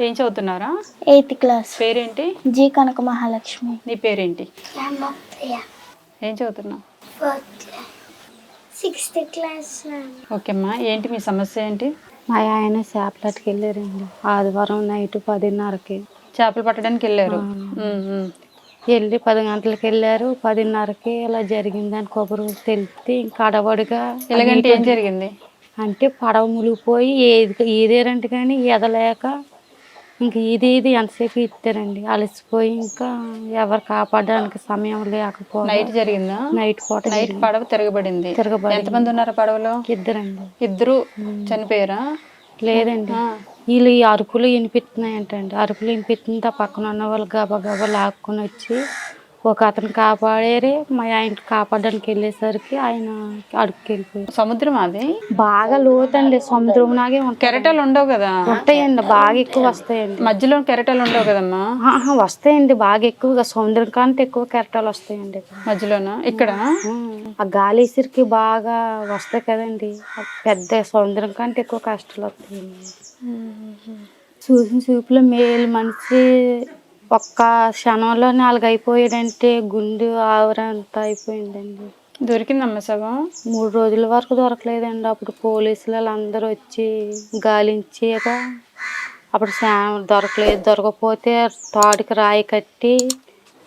ఏం చదువుతున్నారా? Eighth class. పేరేంటి? జి కనక మహాలక్ష్మి. నీ పేరేంటి? ఏం చదువుతున్నావు? సిక్స్త్ క్లాస్ ఓకే అమ్మా ఏంటి మీ సమస్య ఏంటి? మా ఆయన చేపలకి వెళ్ళారండి. ఆదివారం నైట్ పదిన్నరకి. చేపలు పట్టడానికి వెళ్ళారు. వెళ్ళి పది గంటలకు వెళ్ళారు. పదిన్నరకి ఇలా జరిగిందని కొబ్బరి తెలిస్తే ఇంకా అడవడిగా ఎలాగంటే ఏం జరిగింది? అంటే పడవ మునిగిపోయి ఏది ఈదేరంటే కానీ ఎదలేక ఇంక ఇది ఇది ఎంతసేపు ఇస్తారండి? అలసిపోయి ఇంకా ఎవరు కాపాడడానికి సమయం లేకపోతే నైట్ జరిగిందా? నైట్ పూట నైట్ పడవ తిరగబడింది. తిరగబడింది. ఎంతమంది ఉన్నారు పడవలో? ఇద్దరండి. ఇద్దరు చనిపోయారా? లేదండి. వీళ్ళు ఈ అరుపులు వినిపిస్తున్నాయంటండి. అరుపులు వినిపిస్తుంది ఆ పక్కన ఉన్న వాళ్ళు గబా గబా లాక్కుని వచ్చి ఒక అతను కాపాడారు మా ఆయన కాపాడడానికి వెళ్ళేసరికి ఆయన అడుగుకి వెళ్ళిపోయారు. సముద్రం అది? బాగా లోతండి సముద్రం లాగే కెరటాలు ఉండవు కదా? ఉంటాయండి బాగా ఎక్కువ వస్తాయండి. మధ్యలో కెరటాలు ఉండవు కదమ్మా? వస్తాయండి బాగా ఎక్కువగా సముద్రం కంటే ఎక్కువ కెరటాలు వస్తాయండి. మధ్యలోనా? ఇక్కడ? ఆ గాలి ఇసురికి బాగా వస్తాయి కదండి. పెద్ద సముద్రం కంటే ఎక్కువ కష్టాలు వస్తాయండి. చూసిన చూపులో మేలు మనిషి ఒక్క క్షణంలో నాలుగు అయిపోయాడంటే గుండె ఆవరంతా అయిపోయిందండి. దొరికిందమ్మా సగం మూడు రోజుల వరకు దొరకలేదండి. అప్పుడు పోలీసులు వాళ్ళందరూ వచ్చి గాలించాక అప్పుడు దొరకలేదు. దొరకకపోతే తాడుకి రాయి కట్టి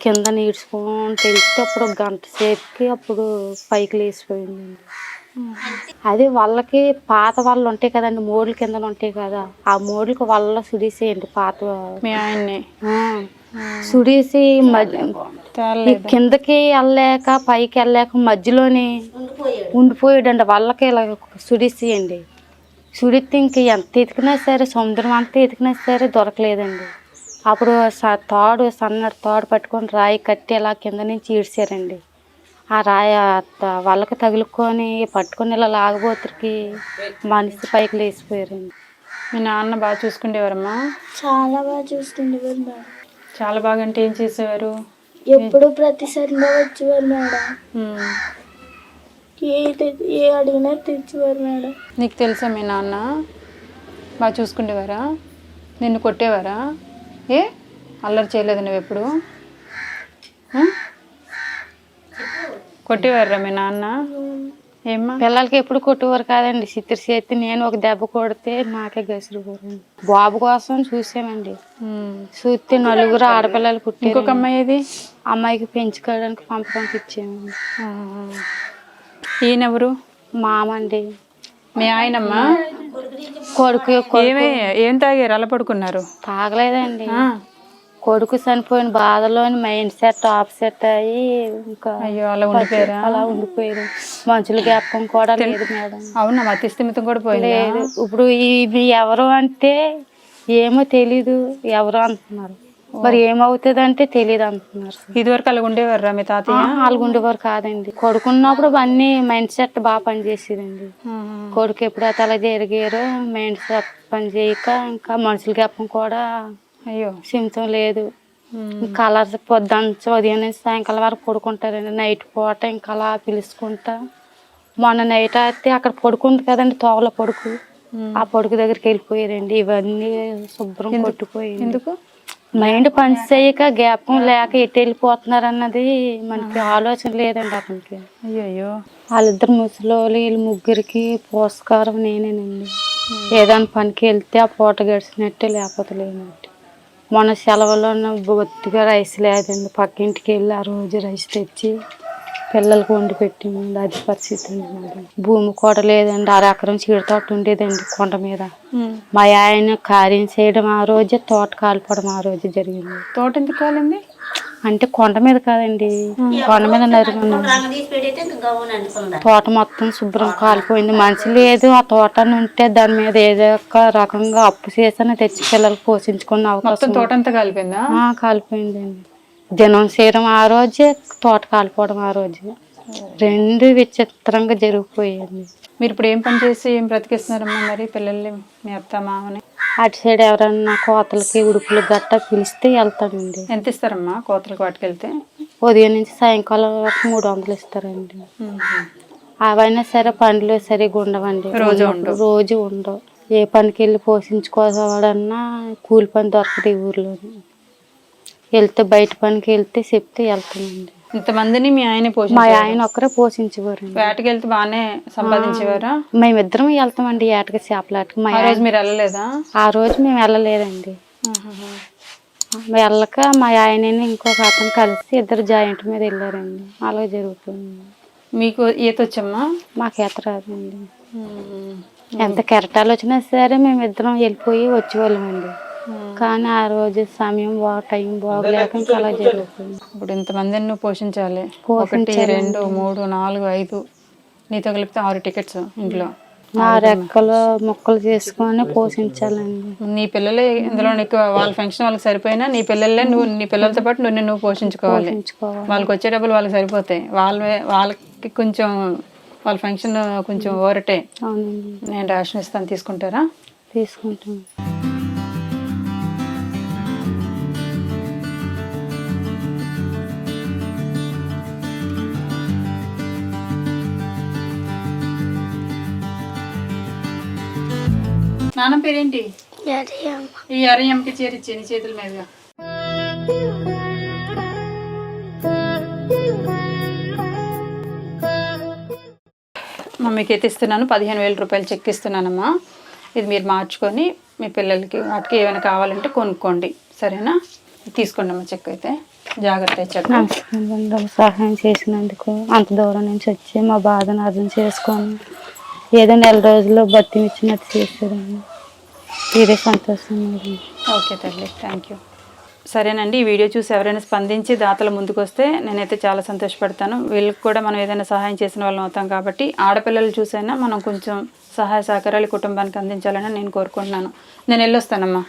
కింద నీడ్చుకొని తెలిస్తే అప్పుడు గంట సేపుకి అప్పుడు పైకి లేచిపోయిందండి. అది వాళ్ళకి పాత వాళ్ళు ఉంటాయి కదండి మోడ్ల కింద ఉంటాయి కదా. ఆ మోడ్లకి వాళ్ళ సుడేసేయండి పాత. మీ ఆయన్ని. సుడేసి తేలలేదు కిందకి వెళ్ళలేక పైకి వెళ్ళలేక మధ్యలోనే ఉండిపోయాడండి. వాళ్ళకి ఇలా సుడిసియండి. సుడితే ఇంక ఎంత ఎతికినా సరే సముద్రం అంతా ఎతికినా సరే దొరకలేదండి. అప్పుడు స- తాడు సన్నటి తాడు పట్టుకొని రాయి కట్టి ఇలా కింద నుంచి ఈడ్చారండి. ఆ రాయి వాళ్ళకి తగులుకొని పట్టుకొని ఇలా లాగబోతురికి మనిషి పైకి లేచిపోయారండి మీ నాన్న బాగా చూసుకునేవారమ్మా చాలా బాగా చూసుకునేవారు మేడం. చాలా బాగా అంటే ఏం చేసేవారు? ఎప్పుడు ప్రతి సండే వచ్చేవారు మేడం. ఏ ఏ అడిగినా తెచ్చేవారు మేడం. నీకు తెలుసా మీ నాన్న? బాగా చూసుకునేవారా నిన్ను కొట్టేవారా? ఏ? అల్లరి చేయలేదు నువ్వు ఎప్పుడు? కొట్టేవారా మీ నాన్న? ఏమ్మా? పిల్లలకి ఎప్పుడు కొట్టేవారు కాదండి. చిత్ర చేతి నేను ఒక దెబ్బ కొడితే నాకే గసిరిపోరండి బాబు కోసం చూసానండి ఉమ్. చూస్తే నలుగురు ఆడపిల్లలు పుట్టారు ఇంకొక అమ్మాయి ఏది? అమ్మాయికి పెంచుకోవడానికి పంపడానికి ఇచ్చామండి ఆ. ఈయనెవరు? మామండి. మీ ఆయనమ్మా? కొడుకు ఏమే ఏం తాగారు? అలా పడుకున్నారు? తాగలేదండి. కొడుకు చనిపోయిన బాధలోని మైండ్ సెట్ ఆఫ్ సెట్ అయ్యి ఇంకా అయ్యో అలా ఉండిపోయారా? అలా ఉండిపోయారు. మనుషుల జ్ఞాపకం కూడా లేదు మేడం. అవునా? మతి స్థిమితం కూడా పోయిందా? లేదు. ఇప్పుడు ఇవి ఎవరు అంటే ఏమో తెలీదు. ఎవరు అంటున్నారు? మరి ఏమవుతుంది అంటే తెలియదు అంటున్నారు. ఇదివరకు అలా ఉండేవారా మీ తాతయ్య? నాలుగు ఉండేవారు కాదండి. కొడుకున్నప్పుడు అన్ని మైండ్ సెట్ బాగా పనిచేసేదండి. కొడుకు ఎప్పుడైతే అలా జరిగారో మైండ్ సెట్ పని చేయక ఇంకా మనుషుల జ్ఞాపకం కూడా అయ్యో సిమ్తం లేదు. ఉమ్. కలర్స్ పొద్దున్న ఉదయం నుంచి సాయంకాలం వరకు పడుకుంటారండి. నైట్ పూట ఇంకా అలా పిలుచుకుంటా. మొన్న నైట్ అయితే అక్కడ పడుకుంది కదండి తోవల పడుకు. ఆ పడుకు దగ్గరికి వెళ్ళిపోయారండి. ఇవన్నీ శుభ్రం కొట్టుపోయింది ఎందుకు? మైండ్ పని చేయక జ్ఞాపకం లేక ఎటు వెళ్ళిపోతున్నారు అన్నది మనకి ఆలోచన లేదండి అతనికి. అయ్యో అయ్యో వాళ్ళిద్దరు ముసలోళ్ళు వీళ్ళు ముగ్గురికి పోషకారం నేనేనండి. ఏదైనా పనికి వెళ్తే ఆ పూట గడిచినట్టే లేకపోతే లేనట్టు మొన్న సెలవులో బొత్తిగా రైస్ లేదండి. పక్కింటికి వెళ్ళి ఆ రోజు రైస్ తెచ్చి పిల్లలకు వండి పెట్టింది అది పరిస్థితి భూమి కూడా లేదండి. అర ఎకరం చీడతోట ఉండేదండి కొండ మీద. మా ఆయన కార్యం చేయడం ఆ రోజే తోట కాలిపోవడం ఆ రోజు జరిగింది. తోట ఎందుకు కాలింది అంటే కొండ మీద కాదండి. కొండ మీద తోట మొత్తం శుభ్రం కాలిపోయింది. మనిషి లేదు ఆ తోట ఉంటే దాని మీద ఏదో ఒక రకంగా అప్పు చేసిన తెచ్చి పిల్లలు పోషించుకున్న మొత్తం అవకాశం తోట అంతా కాలిపోయిందా? ఆ, కాలిపోయిందండి. దినం చేయడం ఆ రోజే తోట కాలిపోవడం ఆ రోజే. రెండు విచిత్రంగా జరిగిపోయాయండి మీరు ఇప్పుడు ఏం పని చేసి ఏం బ్రతికిస్తున్నారమ్మా మరి పిల్లల్ని మీ అత్త మామని? అటు సైడ్ ఎవరన్నా కోతలకి ఉడుపులు గట్ట పిలిస్తే వెళ్తానండి. ఎంత ఇస్తారమ్మా కోతలకు వాటికెళ్తే? ఉదయం నుంచి సాయంకాలం వరకు మూడు వందలు ఇస్తారండి. అవైనా సరే పండ్లు సరిగా ఉండవండి. రోజు ఉండవు. ఏ పనికి వెళ్ళి పోషించుకోవాలన్నా కూలి పని దొరకదు ఈ ఊర్లో వెళ్తే బయట పనికి వెళ్తే చెప్తే వెళ్తామండి ఇంతమందిని మీ ఆయన మా ఆయన ఒక్కరే పోషించేవారండి. వేటకి వెళ్తే బాగానే సంపాదించేవారా? మేమిద్దరం వెళ్తామండి ఏటకి చేపలాటకి. మా ఆ రోజు మీరు వెళ్ళలేదా? ఆ రోజు మేము వెళ్ళలేదండి. వెళ్ళక మా ఆయనని ఇంకొక అతను కలిసి ఇద్దరు జాయింట్ మీద వెళ్ళారండి. అలా జరుగుతుంది. మీకు ఈత వచ్చమ్మా మాకు ఈత రాదండి. ఎంత కెరటాలు వచ్చినా సరే మేము ఇద్దరం వెళ్ళిపోయి వచ్చేవాళ్ళమండి. కానీ ఆ రోజు సమయం టైం బాగలేక అలా జరుగుతుంది. ఇప్పుడు ఇంతమందిని నువ్వు పోషించాలి. ఒకటి. రెండు మూడు నాలుగు ఐదు. నీతో కలిపితే ఆరు టికెట్స్ ఇంట్లో. నా రెక్కలు మొక్కలు చేసుకొని పోషించాలండి. నీ పిల్లలే ఇందులో నీకు వాళ్ళ ఫంక్షన్ వాళ్ళకి సరిపోయినా నీ పిల్లలే నువ్వు నీ పిల్లలతో పాటు నువ్వు నువ్వు పోషించుకోవాలి. వాళ్ళకి వచ్చే డబ్బులు వాళ్ళకి సరిపోతాయి. వాళ్ళ వాళ్ళకి కొంచెం వాళ్ళ ఫంక్షన్ కొంచెం ఓరటే నేను రేషన్ ఇస్తాను తీసుకుంటారా? తీసుకుంటాం నాన్న పేరేంటి? ఈ అరయ్యంకి చేరిచ్చే నీ చేతుల మీదుగా. మమ్మీకి అయితే ఇస్తున్నాను. పదిహేను వేల రూపాయలు చెక్ ఇస్తున్నానమ్మా. ఇది మీరు మార్చుకొని మీ పిల్లలకి వాటికి ఏమైనా కావాలంటే కొనుక్కోండి. సరేనా? తీసుకోండి అమ్మా చెక్ అయితే. జాగ్రత్త చెక్. నమస్కారం సహాయం చేసినందుకు అంత దూరం నుంచి వచ్చి మా బాధను అర్థం చేసుకొని ఏదో నెల రోజుల్లో బతినిచ్చినట్టు చేశారండి ఇదే సంతోషం ఓకే తల్లి థ్యాంక్ యూ సరేనండి ఈ వీడియో చూసి ఎవరైనా స్పందించి దాతల ముందుకు వస్తే నేనైతే చాలా సంతోషపడతాను. వీళ్ళకి కూడా మనం ఏదైనా సహాయం చేసిన వాళ్ళం అవుతాం కాబట్టి ఆడపిల్లలు చూసైనా మనం కొంచెం సహాయ సహకారాలు కుటుంబానికి అందించాలని నేను కోరుకుంటున్నాను. నేను వెళ్ళొస్తానమ్మా.